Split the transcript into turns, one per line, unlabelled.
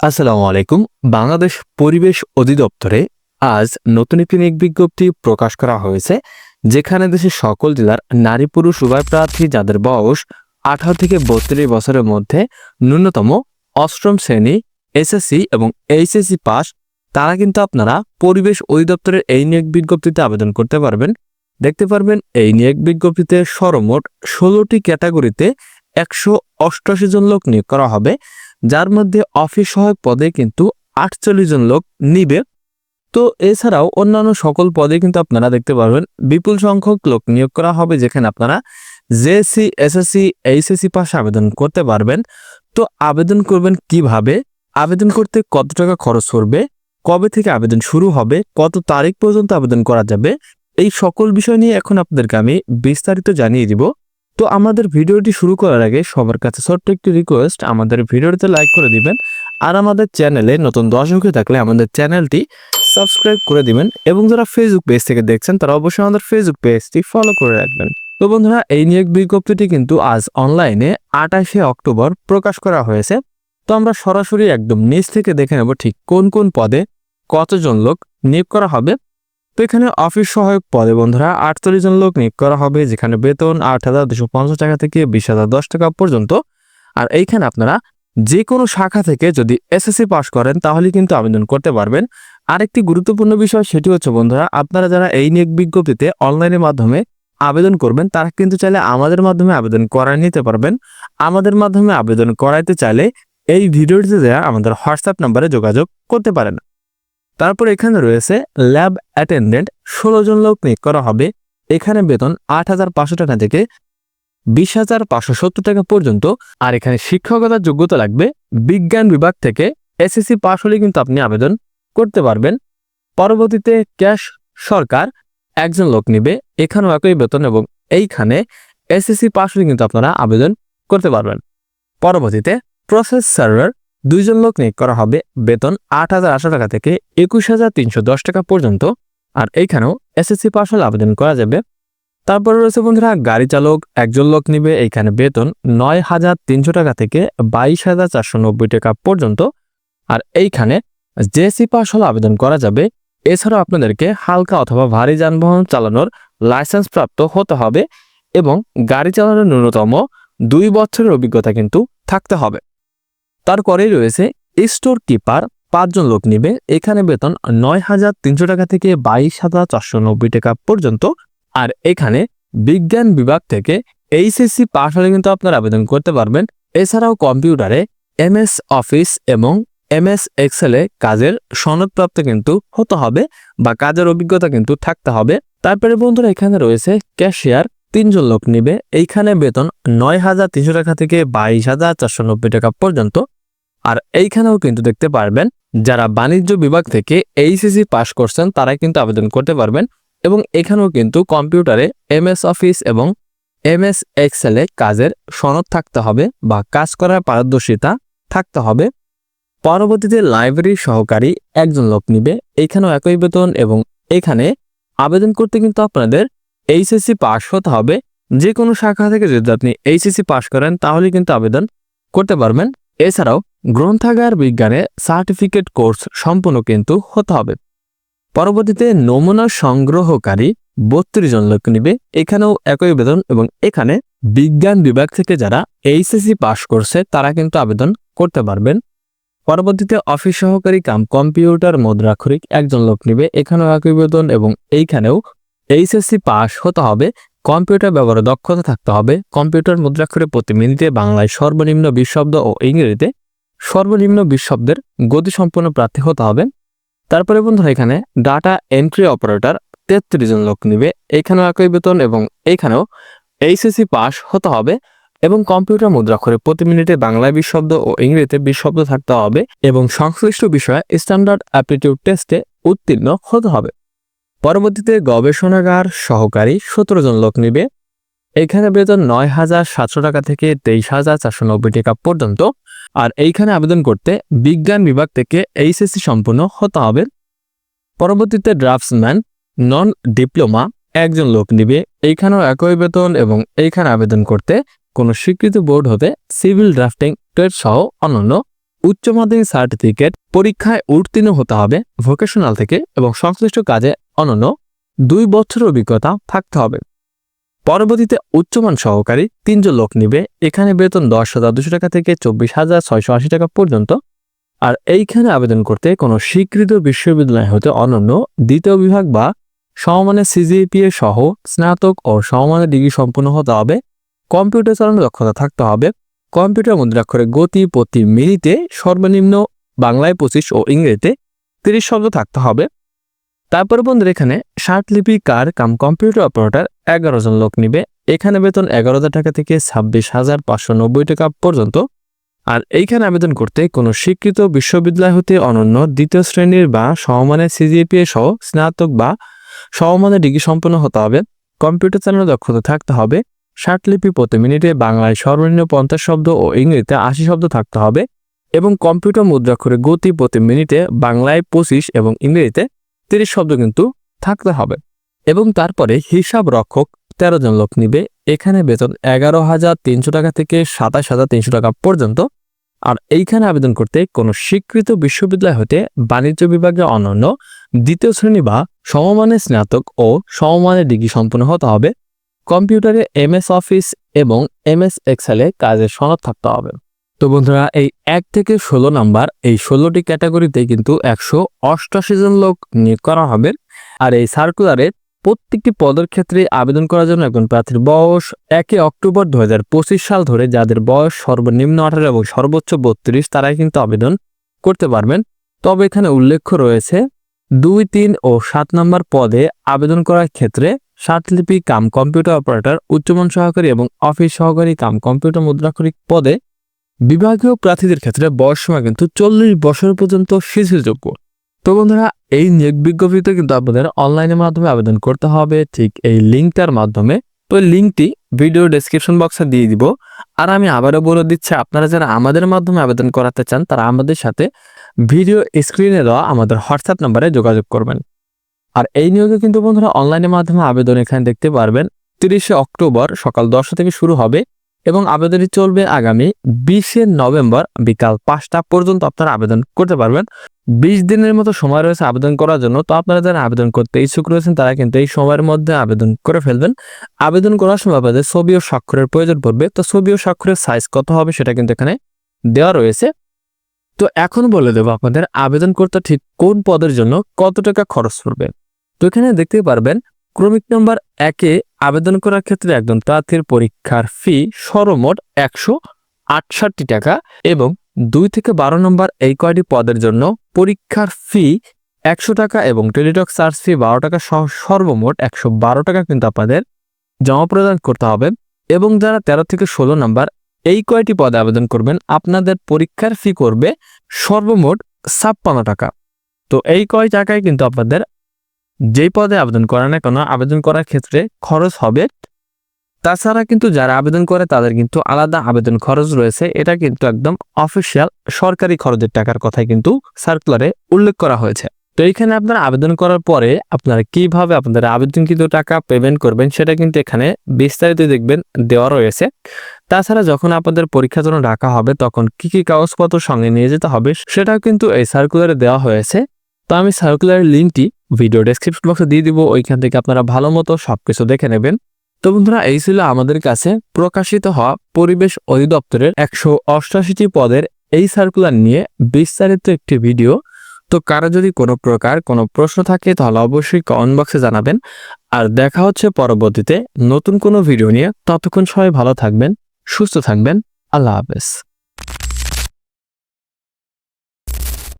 আসসালামু আলাইকুম। বাংলাদেশ পরিবেশ অধিদপ্তরে আজ নতুন একটি নিয়োগ বিজ্ঞপ্তি প্রকাশ করা হয়েছে, যেখানে দেশের সকল জেলার নারী পুরুষ উভয় প্রার্থী যাদের বয়স আঠারো থেকে বত্রিশ বছরের মধ্যে ন্যূনতম অষ্টম শ্রেণি, এসএসসি এবং এইচএসসি পাস, তারা কিন্তু আপনারা পরিবেশ অধিদপ্তরের এই নিয়োগ বিজ্ঞপ্তিতে আবেদন করতে পারবেন। দেখতে পারবেন, এই নিয়োগ বিজ্ঞপ্তিতে সর্বমোট ষোলোটি ক্যাটাগরিতে একশো অষ্টআশি জন লোক নিয়োগ করা হবে। যার মধ্যে অফিস সহায়ক পদে কিন্তু আটচল্লিশ জন লোক নিবে। তো এছাড়াও অন্যান্য সকল পদে কিন্তু আপনারা দেখতে পারবেন বিপুল সংখ্যক লোক নিয়োগ করা হবে, যেখানে আপনারা জেএসসি, এসএসসি, এইচএসসি পাশে আবেদন করতে পারবেন। তো আবেদন করবেন কীভাবে? আবেদন করতে কত টাকা খরচ করবে? কবে থেকে আবেদন শুরু হবে? কত তারিখ পর্যন্ত আবেদন করা যাবে? এই সকল বিষয় নিয়ে এখন আপনাদেরকে আমি বিস্তারিত জানিয়ে দিব। তো আমাদের ভিডিওটি শুরু করার আগে সবার কাছে ছোট্ট একটি রিকোয়েস্ট আমাদের ভিডিওটিতে লাইক করে দিবেন আর আমাদের চ্যানেলে নতুন দর্শক থাকলে আমাদের চ্যানেলটি সাবস্ক্রাইব করে দিবেন এবং যারা ফেসবুক পেজ থেকে দেখছেন, তারা অবশ্যই আমাদের ফেসবুক পেজটি ফলো করে রাখবেন। তো বন্ধুরা, এই নিয়োগ বিজ্ঞপ্তিটি কিন্তু আজ অনলাইনে আঠাশে অক্টোবর প্রকাশ করা হয়েছে। তো আমরা সরাসরি একদম নিচ থেকে দেখে নেব ঠিক কোন কোন পদে কতজন লোক নিয়োগ করা হবে। তো এখানে অফিস সহায়ক পদে, বন্ধুরা, আটচল্লিশ জন লোক নিয়োগ করা হবে, যেখানে বেতন আট হাজার দুশো পঞ্চাশ টাকা থেকে বিশ হাজার দশ টাকা পর্যন্ত। আর এইখানে আপনারা যে কোনো শাখা থেকে যদি এসএসসি পাস করেন, তাহলে কিন্তু আবেদন করতে পারবেন। আরেকটি গুরুত্বপূর্ণ বিষয়, সেটি হচ্ছে, বন্ধুরা, আপনারা যারা এই নিয়োগ বিজ্ঞপ্তিতে অনলাইনের মাধ্যমে আবেদন করবেন, তারা কিন্তু চাইলে আমাদের মাধ্যমে আবেদন করায় নিতে পারবেন। আমাদের মাধ্যমে আবেদন করাইতে চাইলে এই ভিডিওটিতে দেওয়া আমাদের হোয়াটসঅ্যাপ নাম্বারে যোগাযোগ করতে পারেন। তারপর এখানে রয়েছে ল্যাব অ্যাটেন্ডেন্ট, ষোলো জন লোক নিয়োগ করা হবে। এখানে বেতন আট হাজার পাঁচশো টাকা থেকে বিশ হাজার পাঁচশো সত্তর টাকা পর্যন্ত। আর এখানে শিক্ষকতার যোগ্যতা লাগবে। বিজ্ঞান বিভাগ থেকে এসএসসি পাশ হলে কিন্তু আপনি আবেদন করতে পারবেন। পরবর্তীতে ক্যাশ সরকার একজন লোক নিবে। এখানেও একই বেতন এবং এইখানে এসএসসি পাশ হলে কিন্তু আপনারা আবেদন করতে পারবেন। পরবর্তীতে প্রসেস সার্ভার। দুইজন লোক নিয়োগ করা হবে। বেতন আট হাজার আটশো টাকা থেকে একুশ হাজার তিনশো দশ টাকা পর্যন্ত। আর এইখানেও এসএসসি পাশ হলে আবেদন করা যাবে। তারপরে রয়েছে বন্ধুরা, গাড়ি চালক একজন লোক নিবে। এইখানে বেতন নয় হাজার তিনশো টাকা থেকে বাইশ হাজার চারশো নব্বই টাকা পর্যন্ত। আর এইখানে জেসি পাস হলে আবেদন করা যাবে। এছাড়াও আপনাদেরকে হালকা অথবা ভারী যানবাহন চালানোর লাইসেন্স প্রাপ্ত হতে হবে। এবং গাড়ি চালানোর ন্যূনতম দুই বছরের অভিজ্ঞতা কিন্তু থাকতে হবে। তারপরেই রয়েছে স্টোর কিপার, পাঁচজন লোক নিবে। এখানে বেতন নয় হাজার তিনশো টাকা থেকে বাইশ হাজার চারশো নব্বই টাকা পর্যন্ত। আর এখানে বিজ্ঞান বিভাগ থেকে এইচএসসি পাস হলে কিন্তু আপনারা আবেদন করতে পারবেন। এছাড়াও কম্পিউটারে এমএস অফিস এবং এমএস এক্সেলে কাজের সনদপ্রাপ্ত কিন্তু হতে হবে বা কাজের অভিজ্ঞতা কিন্তু থাকতে হবে। তারপরে বন্ধুরা, এখানে রয়েছে ক্যাশিয়ার, তিনজন লোক নিবে। এইখানে বেতন নয় হাজার তিনশো টাকা থেকে বাইশ হাজার চারশো নব্বই টাকা পর্যন্ত। আর এইখানেও কিন্তু দেখতে পারবেন, যারা বাণিজ্য বিভাগ থেকে এইচএসসি পাশ করছেন তারাই কিন্তু আবেদন করতে পারবেন এবং এখানেও কিন্তু কম্পিউটারে এমএস অফিস এবং এমএস এক্সেলে কাজের সনদ থাকতে হবে বা কাজ করার পারদর্শিতা থাকতে হবে। পরবর্তীতে লাইব্রেরি সহকারী একজন লোক নিবে, এখানেও একই বেতন এবং এখানে আবেদন করতে কিন্তু আপনাদের এইচএসসি পাস হতে হবে। যে কোনো শাখা থেকে যদি আপনি এইচএসসি পাস করেন, তাহলে কিন্তু আবেদন করতে পারবেন। এছাড়াও গ্রন্থাগার বিজ্ঞানে সার্টিফিকেট কোর্স সম্পূর্ণ কিন্তু হতে হবে। পরবর্তীতে নমুনা সংগ্রহকারী বত্রিশ জন লোক নিবে। এখানেও একই বেতন এবং এখানে বিজ্ঞান বিভাগ থেকে যারা এইচএসসি পাশ করছে, তারা কিন্তু আবেদন করতে পারবেন। পরবর্তীতে অফিস সহকারী কাম কম্পিউটার মুদ্রাক্ষরিক একজন লোক নিবে। এখানেও একই বেতন এবং এইখানেও এইচএসসি পাস হতে হবে। কম্পিউটার ব্যবহারে দক্ষতা থাকতে হবে। কম্পিউটার মুদ্রাক্ষরে প্রতি মিনিটে বাংলায় সর্বনিম্ন বিশ শব্দ ও ইংরেজিতে সর্বনিম্ন বিশ শব্দের গতিসম্পন্ন প্রার্থী হতে হবে। তারপরে বন্ধুরা এখানে ডাটা এন্ট্রি অপারেটর তেত্রিশ জন লোক নিবে। এখানেও একই বেতন এবং এইখানেও এইচএসসি পাস হতে হবে এবং কম্পিউটার মুদ্রাক্ষরে প্রতি মিনিটে বাংলায় বিশ শব্দ ও ইংরেজিতে বিশ শব্দ থাকতে হবে এবং সংশ্লিষ্ট বিষয়ে স্ট্যান্ডার্ড অ্যাপটিটিউড টেস্টে উত্তীর্ণ হতে হবে। পরবর্তীতে গবেষণাগার সহকারী সতেরো জন লোক নিবে। এখানে বেতন নয় হাজার সাতশো টাকা থেকে তেইশ হাজার চারশো নব্বই টাকা পর্যন্ত আর এইখানে আবেদন করতে বিজ্ঞান বিভাগ থেকে এইচএসসি সম্পূর্ণ হতে হবে। পরবর্তীতে ড্রাফটসম্যান, নন ডিপ্লোমা, একজন লোক নিবে। এইখানেও একই বেতন এবং এইখানে আবেদন করতে কোনো স্বীকৃত বোর্ড হতে সিভিল ড্রাফটিং ট্রেড সহ অন্যান্য উচ্চ মাধ্যমিক সার্টিফিকেট পরীক্ষায় উত্তীর্ণ হতে হবে ভোকেশনাল থেকে এবং সংশ্লিষ্ট কাজে অনন্য দুই বছর অভিজ্ঞতা থাকতে হবে। পরবর্তীতে উচ্চমান সহকারী তিনজন লোক নিবে। এখানে বেতন দশ হাজার দুশো টাকা থেকে চব্বিশ হাজার ছয়শো আশি টাকা পর্যন্ত। আর এইখানে আবেদন করতে কোনো স্বীকৃত বিশ্ববিদ্যালয় হতে অনন্য দ্বিতীয় বিভাগ বা সমমানের সিজিপিএ সহ স্নাতক ও সমমানের ডিগ্রি সম্পন্ন হতে হবে। কম্পিউটার চালানোর দক্ষতা থাকতে হবে। কম্পিউটার মুদ্রাক্ষরের গতি প্রতি মিনিটে সর্বনিম্ন বাংলায় পঁচিশ ও ইংরেজিতে তিরিশ শব্দ থাকতে হবে। তারপরে বন্ধুরা এখানে ষাট লিপি কার কাম কম্পিউটার অপারেটর এগারো জন লোক নিবে। এখানে বেতন এগারো হাজার টাকা থেকে ছাব্বিশ হাজার পাঁচশো নব্বই টাকা পর্যন্ত। আর এইখানে আবেদন করতে কোনো স্বীকৃত বিশ্ববিদ্যালয় হতে অনন্য দ্বিতীয় শ্রেণির বা সমমানের সিজিপিএ সহ স্নাতক বা সমমানের ডিগ্রি সম্পন্ন হতে হবে। কম্পিউটার চালানোর দক্ষতা থাকতে হবে। ষাট লিপি প্রতি মিনিটে বাংলায় সর্বনিম্ন পঞ্চাশ শব্দ ও ইংরেজিতে আশি শব্দ থাকতে হবে। এবং কম্পিউটার মুদ্রাক্ষরে গতি প্রতি মিনিটে বাংলায় পঁচিশ এবং ইংরেজিতে তিরিশ শব্দ কিন্তু থাকতে হবে। এবং তারপরে হিসাব রক্ষক তেরো জন লোক নিবে। এখানে বেতন এগারো হাজার তিনশো টাকা থেকে সাতাশ হাজার তিনশো টাকা পর্যন্ত। আর এইখানে আবেদন করতে কোনো স্বীকৃত বিশ্ববিদ্যালয় হতে বাণিজ্য বিভাগে অনন্য দ্বিতীয় শ্রেণি বা সমমানের স্নাতক ও সমমানের ডিগ্রি সম্পন্ন হতে হবে। কম্পিউটারে এমএস অফিস এবং এমএস এক্সেলে কাজের সনদ থাকতে হবে। তো বন্ধুরা, এই এক থেকে ষোলো নাম্বার, এই ষোলোটি ক্যাটাগরিতে কিন্তু একশো অষ্টাশি জন লোক নিয়োগ করা হবে। আর এই সার্কুলারে প্রত্যেকটি পদের ক্ষেত্রে আবেদন করার জন্য একজন প্রার্থীর বয়স একে অক্টোবর দু হাজার পঁচিশ সাল ধরে যাদের বয়স সর্বনিম্ন আঠারো এবং সর্বোচ্চ বত্রিশ, তারাই কিন্তু আবেদন করতে পারবেন। তবে এখানে উল্লেখ্য রয়েছে, দুই, তিন ও সাত নম্বর পদে আবেদন করার ক্ষেত্রে সাতলিপি কাম কম্পিউটার অপারেটর, উচ্চমান সহকারী এবং অফিস সহকারী কাম কম্পিউটার মুদ্রাক্ষরিক পদে বিভাগীয় প্রার্থীদের ক্ষেত্রে বয়স সময় কিন্তু চল্লিশ বছর পর্যন্ত শিথিলযোগ্য। তো বন্ধুরা, এই নিয়োগ বিজ্ঞপ্তিতে কিন্তু আপনাদের অনলাইনের মাধ্যমে আবেদন করতে হবে। ঠিক এই লিঙ্কটার মাধ্যমে। তো লিঙ্কটি ভিডিও ডেসক্রিপশন বক্সে দিয়ে দিব। আর আমি আবারও বলে দিচ্ছি, আপনারা যারা আমাদের মাধ্যমে আবেদন করাতে চান, তারা আমাদের সাথে ভিডিও স্ক্রিনে দেওয়া আমাদের হোয়াটসঅ্যাপ নাম্বারে যোগাযোগ করবেন। আর এই নিয়োগে কিন্তু বন্ধুরা অনলাইনের মাধ্যমে আবেদন এখানে দেখতে পারবেন, তিরিশে অক্টোবর সকাল দশটা থেকে শুরু হবে। এবং আবেদনটি চলবে আগামী বিশে নভেম্বর বিকাল পাঁচটা পর্যন্ত আপনারা আবেদন করতে পারবেন। বিশ দিনের মতো সময় রয়েছে আবেদন করার জন্য, তো আপনারা যারা আবেদন করতে ইচ্ছুক রয়েছেন, তারা কিন্তু এই সময়ের মধ্যে আবেদন করে ফেলবেন। আবেদন করার সময় আপনাদের ছবি ও স্বাক্ষরের প্রয়োজন পড়বে, তো ছবি ও স্বাক্ষরের সাইজ কত হবে সেটা কিন্তু এখানে দেওয়া রয়েছে। তো এখন বলে দেবো আপনাদের আবেদন করতে ঠিক কোন পদের জন্য কত টাকা খরচ পড়বে তো এখানে দেখতে পারবেন ক্রমিক নম্বর একে আবেদন করার ক্ষেত্রে একজন প্রার্থীর পরীক্ষার ফি সর্বমোট একশো আটষট্টি টাকা এবং দুই থেকে বারো নম্বর এই কয়টি পদের জন্য পরীক্ষার ফি একশো টাকা এবং টেলিটক চার্জ ফি বারো টাকা সহ সর্বমোট একশো বারো টাকা কিন্তু আপনাদের জমা প্রদান করতে হবে এবং যারা তেরো থেকে ষোলো নম্বর এই কয়টি পদে আবেদন করবেন, আপনাদের পরীক্ষার ফি করবে সর্বমোট ছাপ্পান্ন টাকা। তো এই কয় টাকায় কিন্তু আপনাদের যেই পদে আবেদন করে না কেন, আবেদন করার ক্ষেত্রে খরচ হবে। তাছাড়া কিন্তু যারা আবেদন করে, তাদের কিন্তু আলাদা আবেদন খরচ রয়েছে। এটা কিন্তু একদম অফিসিয়াল সরকারি খরচের টাকার কথাই কিন্তু সার্কুলারে উল্লেখ করা হয়েছে। তো এইখানে আপনারা আবেদন করার পরে আপনারা কীভাবে আপনাদের আবেদনকৃত টাকা পেমেন্ট করবেন, সেটা কিন্তু এখানে বিস্তারিত দেখবেন দেওয়া রয়েছে। তাছাড়া যখন আপনাদের পরীক্ষার জন্য ডাকা হবে, তখন কি কি কাগজপত্র সঙ্গে নিয়ে যেতে হবে, সেটাও কিন্তু এই সার্কুলারে দেওয়া হয়েছে। তো আমি সার্কুলার লিঙ্কটি ভিডিও ডেসক্রিপশন বক্সে দিয়ে দিব, ওইখান থেকে আপনারা ভালো মতো সব কিছু দেখে নেবেন। তো বন্ধুরা, এই ছিল আমাদের কাছে প্রকাশিত হওয়া পরিবেশ অধিদপ্তরের একশো অষ্টাশিটি পদের এই সার্কুলার নিয়ে বিস্তারিত একটি ভিডিও তো কারও যদি কোনো প্রকার কোনো প্রশ্ন থাকে, তাহলে অবশ্যই কমেন্ট বক্সে জানাবেন। আর দেখা হচ্ছে পরবর্তীতে নতুন কোনো ভিডিও নিয়ে। ততক্ষণ সবাই ভালো থাকবেন, সুস্থ থাকবেন। আল্লাহ হাফেজ।